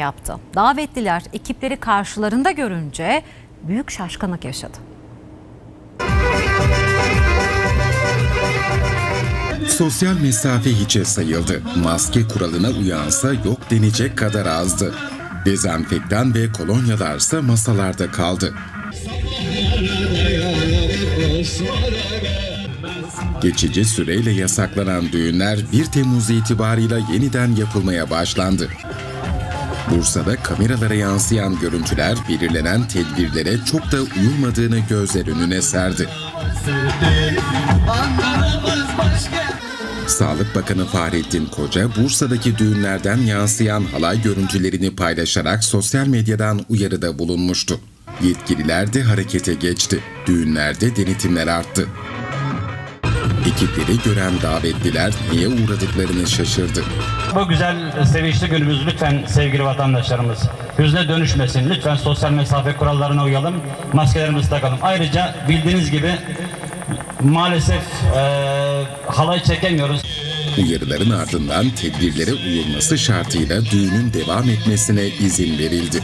yaptı. Davetliler ekipleri karşılarında görünce büyük şaşkınlık yaşadı. Sosyal mesafe hiçe sayıldı. Maske kuralına uyansa yok denecek kadar azdı. Dezenfektan ve kolonyalarsa masalarda kaldı. Geçici süreyle yasaklanan düğünler 1 Temmuz itibarıyla yeniden yapılmaya başlandı. Bursa'da kameralara yansıyan görüntüler belirlenen tedbirlere çok da uyulmadığını gözler önüne serdi. Sağlık Bakanı Fahrettin Koca, Bursa'daki düğünlerden yansıyan halay görüntülerini paylaşarak sosyal medyadan uyarıda bulunmuştu. Yetkililer de harekete geçti. Düğünlerde denetimler arttı. Ekipleri gören davetliler niye uğradıklarını şaşırdı. Bu güzel sevinçli günümüz lütfen sevgili vatandaşlarımız hüzne dönüşmesin. Lütfen sosyal mesafe kurallarına uyalım. Maskelerimizi takalım. Ayrıca bildiğiniz gibi maalesef eee halay çekemiyoruz. Uyarıların ardından tedbirlere uyulması şartıyla düğünün devam etmesine izin verildi.